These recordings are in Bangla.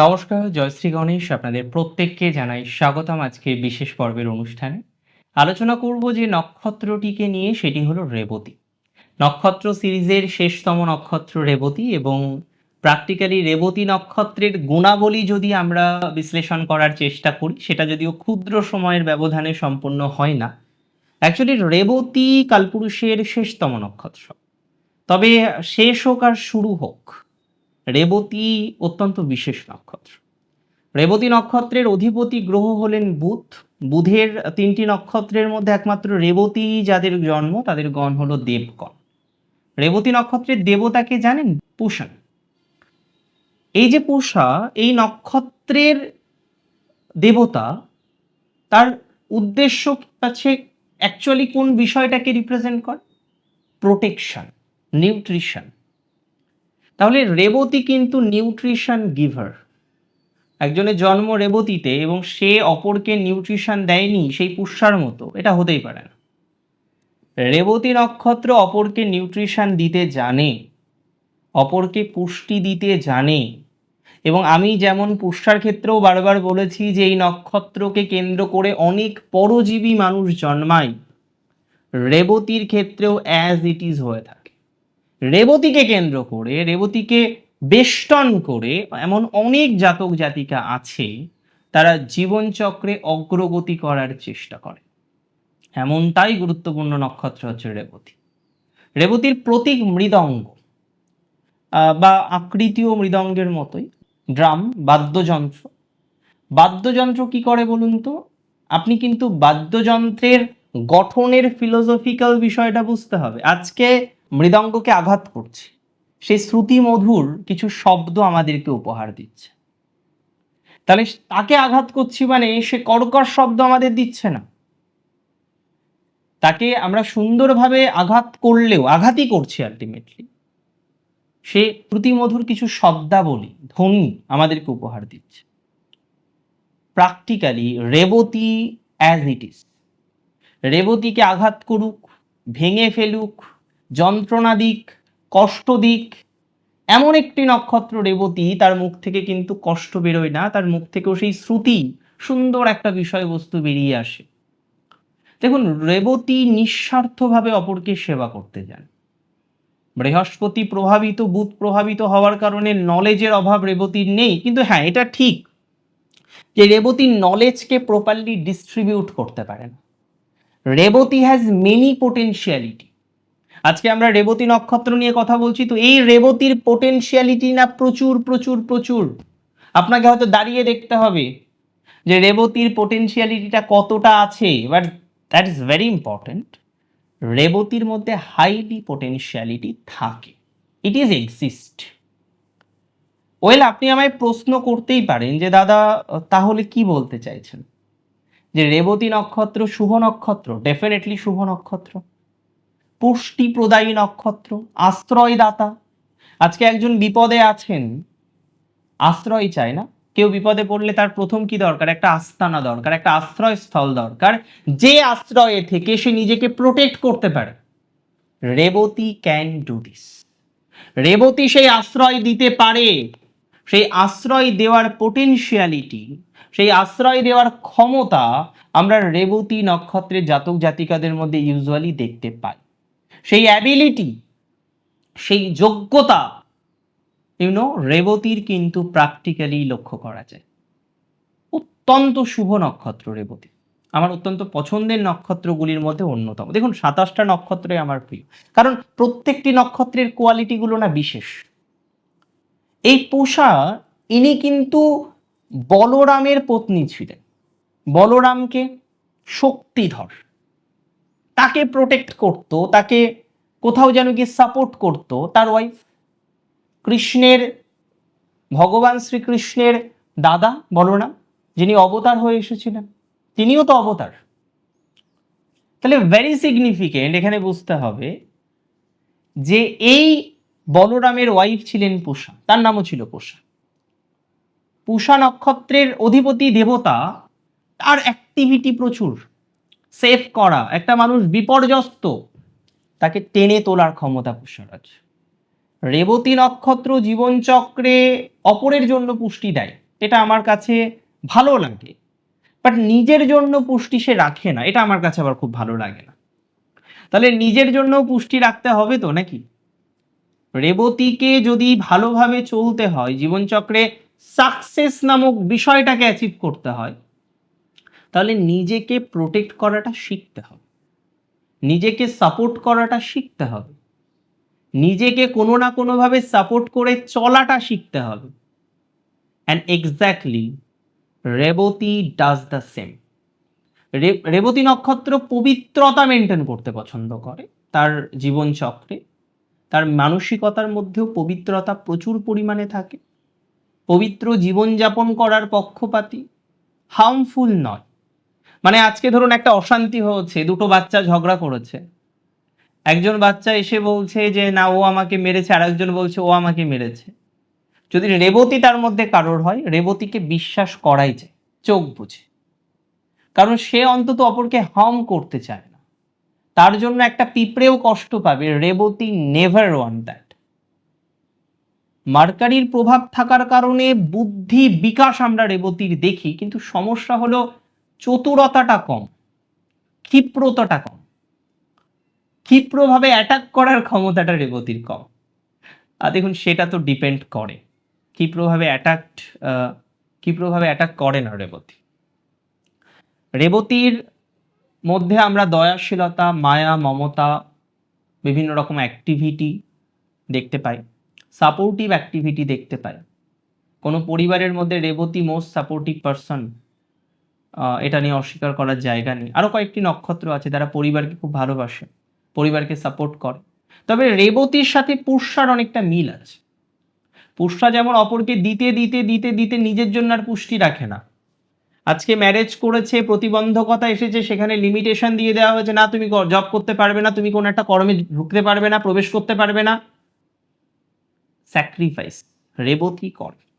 নমস্কার জয়শ্রী গণেশ। আপনাদের প্রত্যেককে জানাই স্বাগতম আজকে বিশেষ পর্বের অনুষ্ঠানে। আলোচনা করব যে নক্ষত্রটিকে নিয়ে, সেটি হলো রেবতী। নক্ষত্র সিরিজের শেষতম নক্ষত্র রেবতী এবং প্র্যাকটিক্যালি রেবতী নক্ষত্রের গুণাবলী যদি আমরা বিশ্লেষণ করার চেষ্টা করি, সেটা যদিও ক্ষুদ্র সময়ের ব্যবধানে সম্পন্ন হয় না। অ্যাকচুয়ালি রেবতী কালপুরুষের শেষতম নক্ষত্র। তবে শেষ হোক আর শুরু হোক রেবতী অত্যন্ত বিশেষ নক্ষত্র। রেবতী নক্ষত্রের অধিপতি গ্রহ হলেন বুধ। বুধের তিনটি নক্ষত্রের মধ্যে একমাত্র রেবতী যাদের জন্ম, তাদের গণ হলো দেবগণ। রেবতী নক্ষত্রের দেবতাকে জানেন? পুষণ এই যে পুষা, এই নক্ষত্রের দেবতা, তার উদ্দেশ্য আছে অ্যাকচুয়ালি কোন বিষয়টাকে রিপ্রেজেন্ট করে? প্রোটেকশন নিউট্রিশন তাহলে রেবতী কিন্তু নিউট্রিশন গিভার। একজনের জন্ম রেবতীতে এবং সে অপরকে নিউট্রিশন দেয়নি সেই পুষ্যার মতো, এটা হতেই পারে না। রেবতী নক্ষত্র অপরকে নিউট্রিশন দিতে জানে, অপরকে পুষ্টি দিতে জানে, এবং আমি যেমন পুষ্যার ক্ষেত্রেও বারবার বলেছি যে এই নক্ষত্রকে কেন্দ্র করে অনেক পরজীবী মানুষ জন্মায়, রেবতীর ক্ষেত্রেও অ্যাজ ইট ইজ হয়ে থাকে। রেবতীকে কেন্দ্র করে, রেবতীকে বেষ্টন করে এমন অনেক জাতক জাতিকা আছে, তারা জীবনচক্রে অগ্রগতি করার চেষ্টা করে। এমনটাই গুরুত্বপূর্ণ নক্ষত্র হচ্ছে রেবতী। রেবতীর প্রতীক মৃদঙ্গ বা আকৃতিও মৃদঙ্গের মতোই। ড্রাম, বাদ্যযন্ত্র। বাদ্যযন্ত্র কি করে বলুন তো? আপনি কিন্তু বাদ্যযন্ত্রের গঠনের ফিলোসফিক্যাল বিষয়টা বুঝতে হবে। আজকে মৃদঙ্গকে আঘাত করছে। সেই শ্রুতি মধুর কিছু শব্দ আমাদেরকে উপহার দিচ্ছে। তাহলে তাকে আঘাত করছি মানে সে কর্কর শব্দ আমাদের দিচ্ছে না। তাকে আমরা সুন্দরভাবে আঘাত করলেও, আঘাতই করছি আলটিমেটলি সে শ্রুতিমধুর কিছু শব্দাবলী, ধ্বনি আমাদেরকে উপহার দিচ্ছে। Practically Revati as it is রেবতীকে আঘাত করুক, ভেঙে ফেলুক যন্ত্রণা দিক, কষ্ট দিক, এমন একটি নক্ষত্র রেবতী তার মুখ থেকে কিন্তু কষ্ট বেরোয় না, তার মুখ থেকেও সেই শ্রুতি সুন্দর একটা বিষয়বস্তু বেরিয়ে আসে। দেখুন, রেবতী নিঃস্বার্থভাবে অপরকে সেবা করতে যান। বৃহস্পতি প্রভাবিত, বুধ প্রভাবিত হওয়ার কারণে নলেজের অভাব রেবতীর নেই, কিন্তু হ্যাঁ এটা ঠিক যে রেবতী নলেজকে প্রপারলি ডিস্ট্রিবিউট করতে পারে না। রেবতী হ্যাজ মেনি পোটেনশিয়ালিটি আজকে আমরা রেবতী নক্ষত্র নিয়ে কথা বলছি, তো এই রেবতীর পোটেনশিয়ালিটি না প্রচুর প্রচুর প্রচুর? আপনাকে হয়তো দাঁড়িয়ে দেখতে হবে যে রেবতীর পোটেনশিয়ালিটিটা কতটা আছে but that is very important রেবতীর মধ্যে হাইলি পোটেনশিয়ালিটি থাকে। ইট ইজ এক্সিস্ট ওয়েল আপনি আমায় প্রশ্ন করতেই পারেন যে, দাদা, তাহলে কি বলতে চাইছেন? যে রেবতী নক্ষত্র শুভ নক্ষত্র ডেফিনেটলি শুভ নক্ষত্র। পুষ্টি প্রদায়ী নক্ষত্র, আশ্রয়দাতা। আজকে একজন বিপদে আছেন, আশ্রয় চায় না। কেউ বিপদে পড়লে তার প্রথম কি দরকার? একটা আস্তানা দরকার, একটা আশ্রয়স্থল দরকার। যে আশ্রয়ে থেকে সে নিজেকে প্রোটেক্ট করতে পারে। Revati can do this Revati সেই আশ্রয় দিতে পারে। সেই আশ্রয় দেওয়ার পোটেনশিয়ালিটি সেই আশ্রয় দেওয়ার ক্ষমতা আমরা রেবতী নক্ষত্রের জাতক জাতিকাদের মধ্যে ইউজুয়ালি দেখতে পাই। সেই অ্যাবিলিটি সেই যোগ্যতা ইউনো রেবতীর কিন্তু প্র্যাকটিক্যালি লক্ষ্য করা যায়। অত্যন্ত শুভ নক্ষত্র রেবতী। আমার অত্যন্ত পছন্দের নক্ষত্রগুলির মধ্যে অন্যতম। দেখুন, সাতাশটা নক্ষত্রই আমার প্রিয়। কারণ প্রত্যেকটি নক্ষত্রের কোয়ালিটিগুলো না বিশেষ। এই পোষা, ইনি কিন্তু বলরামের পত্নী ছিলেন। বলরামকে শক্তিধর। তাকে প্রোটেক্ট করত, তাকে কোথাও যেন গিয়ে সাপোর্ট করত, তার ওয়াইফ কৃষ্ণের, ভগবান শ্রীকৃষ্ণের দাদা বলরাম যিনি অবতার হয়ে এসেছিলেন, তিনিও তো অবতার। তাহলে ভেরি সিগনিফিকেন্ট এখানে বুঝতে হবে যে এই বলরামের ওয়াইফ ছিলেন পুষা, তার নামও ছিল পুষা। পুষা নক্ষত্রের অধিপতি দেবতা, তার অ্যাক্টিভিটি প্রচুর। সেভ করা, একটা মানুষ বিপর্যস্ত, তাকে টেনে তোলার ক্ষমতা আছে রেবতী নক্ষত্র জীবনচক্রে অপরের জন্য পুষ্টি দেয়, এটা আমার কাছে ভালো লাগে। বাট নিজের জন্য পুষ্টি সে রাখে না, এটা আমার কাছে আবার খুব ভালো লাগে না। তাহলে নিজের জন্য পুষ্টি রাখতে হবে তো নাকি? রেবতীকে যদি ভালোভাবে চলতে হয়, জীবনচক্রে সাকসেস নামক বিষয়টাকে অ্যাচিভ করতে হয় তাহলে নিজেকে প্রোটেক্ট করাটা শিখতে হবে। নিজেকে সাপোর্ট করাটা শিখতে হবে। নিজেকে কোনো না কোনোভাবে সাপোর্ট করে চলাটা শিখতে হবে। And exactly Revati does the same Revati নক্ষত্র পবিত্রতা মেনটেন করতে পছন্দ করে তার জীবনচক্রে। তার মানসিকতার মধ্যেও পবিত্রতা প্রচুর পরিমাণে থাকে। পবিত্র জীবনযাপন করার পক্ষপাতী হার্মফুল নয়। মানে আজকে ধরুন একটা অশান্তি হয়েছে দুটো বাচ্চা ঝগড়া করেছে। একজন বাচ্চা এসে বলছে যে, না, ও আমাকে মেরেছে। আর একজন বলছে, ও আমাকে মেরেছে। যদি রেবতী তার মধ্যে কারোর হয়, রেবতীকে বিশ্বাস করাই যায়, চোখ বুঝে। কারণ সে অন্তত অপরকে হার্ম করতে চায় না। তার জন্য একটা পিঁপড়েও কষ্ট পাবে, রেবতী নেভার ওয়ান দ্যাট মার্কারির প্রভাব থাকার কারণে বুদ্ধি বিকাশ আমরা রেবতীর দেখি, কিন্তু সমস্যা হলো চতুরতাটা কম, ক্ষিপ্রতাটা কম। ক্ষিপ্রভাবে অ্যাটাক করার ক্ষমতাটা রেবতীর কম। আর দেখুন, সেটা তো ডিপেন্ড করে। ক্ষিপ্রভাবে অ্যাটাক ক্ষিপ্রভাবে অ্যাটাক করে না রেবতী। রেবতীর মধ্যে আমরা দয়াশীলতা, মায়া, মমতা, বিভিন্ন রকম অ্যাক্টিভিটি দেখতে পাই সাপোর্টিভ অ্যাক্টিভিটি দেখতে পাই। কোনো পরিবারের মধ্যে রেবতী মোস্ট সাপোর্টিভ পারসন এটা নিয়ে অস্বীকার করার জায়গা নেই। আরও কয়েকটি নক্ষত্র আছে যারা পরিবারকে খুব ভালোবাসে, পরিবারকে সাপোর্ট করে। তবে রেবতীর সাথে পুষ্যার অনেকটা মিল আছে। পুষ্যা যেমন অপরকে দিতে দিতে দিতে দিতে নিজের জন্য আর পুষ্টি রাখে না। আজকে ম্যারেজ করেছে, প্রতিবন্ধকতা এসেছে, সেখানে লিমিটেশন দিয়ে দেওয়া হয়েছে, না, তুমি জব করতে পারবে না, তুমি কোনো একটা কর্মে ঢুকতে পারবে না, প্রবেশ করতে পারবে না। স্যাক্রিফাইস রেবতী করে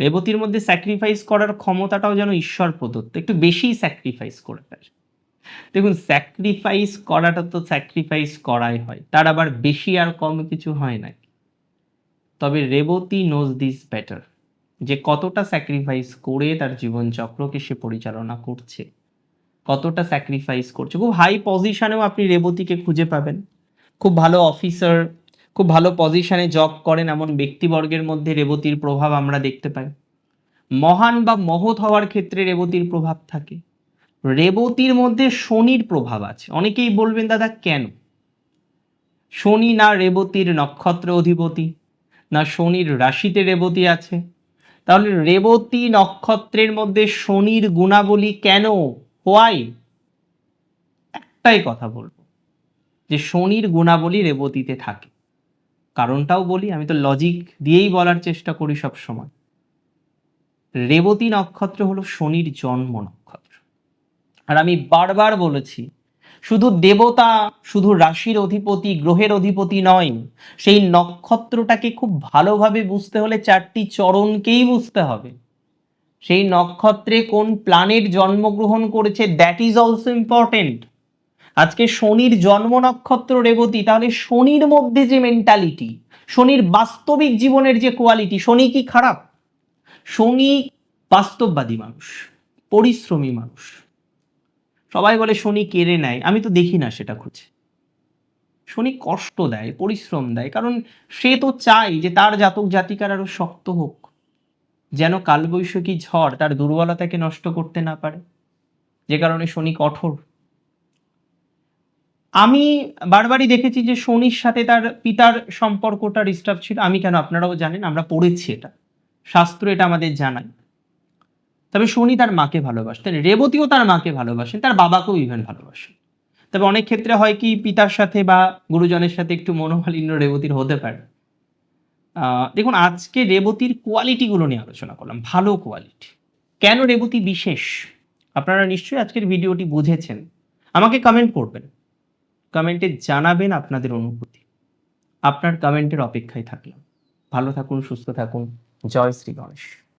রেবতীর মধ্যে স্যাক্রিফাইস করার ক্ষমতাটাও যেন ঈশ্বর প্রদত্ত, একটু বেশি স্যাক্রিফাইস করে ফেলে দেখুন স্যাক্রিফাইস করাটা তো স্যাক্রিফাইস করাই হয়, তার আবার বেশি আর কম কিছু হয় না। তবে রেবতী নোজ দিস বেটার যে কতটা স্যাক্রিফাইস করে তার জীবনচক্রকে সে পরিচালনা করছে, কতটা স্যাক্রিফাইস করছে। খুব হাই পজিশনেও আপনি রেবতীকে খুঁজে পাবেন। খুব ভালো অফিসার খুব ভালো পজিশনে জব করেন এমন ব্যক্তিবর্গের মধ্যে রেবতীর প্রভাব আমরা দেখতে পাই। মহান বা মহৎ হওয়ার ক্ষেত্রে রেবতীর প্রভাব থাকে। রেবতীর মধ্যে শনির প্রভাব আছে। অনেকেই বলবেন, দাদা, কেন? শনি না রেবতীর নক্ষত্র অধিপতি, না শনির রাশিতে রেবতী আছে। তাহলে রেবতী নক্ষত্রের মধ্যে শনির গুণাবলী কেন? হোয়াই একটাই কথা বলব, যে শনির গুণাবলী রেবতীতে থাকে। কারণটাও বলি, আমি তো লজিক দিয়েই বলার চেষ্টা করি সব সময় রেবতী নক্ষত্র হলো শনির জন্ম নক্ষত্র। আর আমি বারবার বলেছি, শুধু দেবতা, শুধু রাশির অধিপতি, গ্রহের অধিপতি নয়, সেই নক্ষত্রটাকে খুব ভালোভাবে বুঝতে হলে চারটি চরণকেই বুঝতে হবে। সেই নক্ষত্রে কোন প্ল্যানেট জন্মগ্রহণ করেছে দ্যাট ইজ অলসো ইম্পর্টেন্ট আজকে শনির জন্ম নক্ষত্র রেবতী, তাহলে শনির মধ্যে যে মেন্টালিটি শনির বাস্তবিক জীবনের যে কোয়ালিটি শনি কি খারাপ? শনি বাস্তববাদী মানুষ, পরিশ্রমী মানুষ। সবাই বলে শনি কেড়ে নেয়, আমি তো দেখি না সেটা খুঁজে। শনি কষ্ট দেয়, পরিশ্রম দেয়, কারণ সে তো চাই যে তার জাতক জাতিকার আরও শক্ত হোক। যেন কালবৈশাখী ঝড় তার দুর্বলতাকে নষ্ট করতে না পারে। যে কারণে শনি কঠোর। আমি বারবারই দেখেছি যে শনির সাথে তার পিতার সম্পর্কটা ডিস্টার্ব ছিল। আমি কেন আপনারাও জানেন, আমরা পড়েছি এটা। শাস্ত্র এটা আমাদের জানায়। তবে শনি তার মাকে ভালোবাসতেন, রেবতীও তার মাকে ভালোবাসেন, তার বাবাকেও ইভেন ভালোবাসেন। তবে অনেক ক্ষেত্রে হয় কি, পিতার সাথে বা গুরুজনের সাথে একটু মনোমালিন্য রেবতীর হতে পারে। দেখুন, আজকে রেবতীর কোয়ালিটিগুলো নিয়ে আলোচনা করলাম, ভালো কোয়ালিটি কেন রেবতী বিশেষ? আপনারা নিশ্চয়ই আজকের ভিডিওটি বুঝেছেন। আমাকে কমেন্ট করবেন। কমেন্টে জানাবেন আপনাদের অনুভূতি। আপনার কমেন্টের অপেক্ষায় থাকলাম। ভালো থাকুন, সুস্থ থাকুন। জয় শ্রী গণেশ।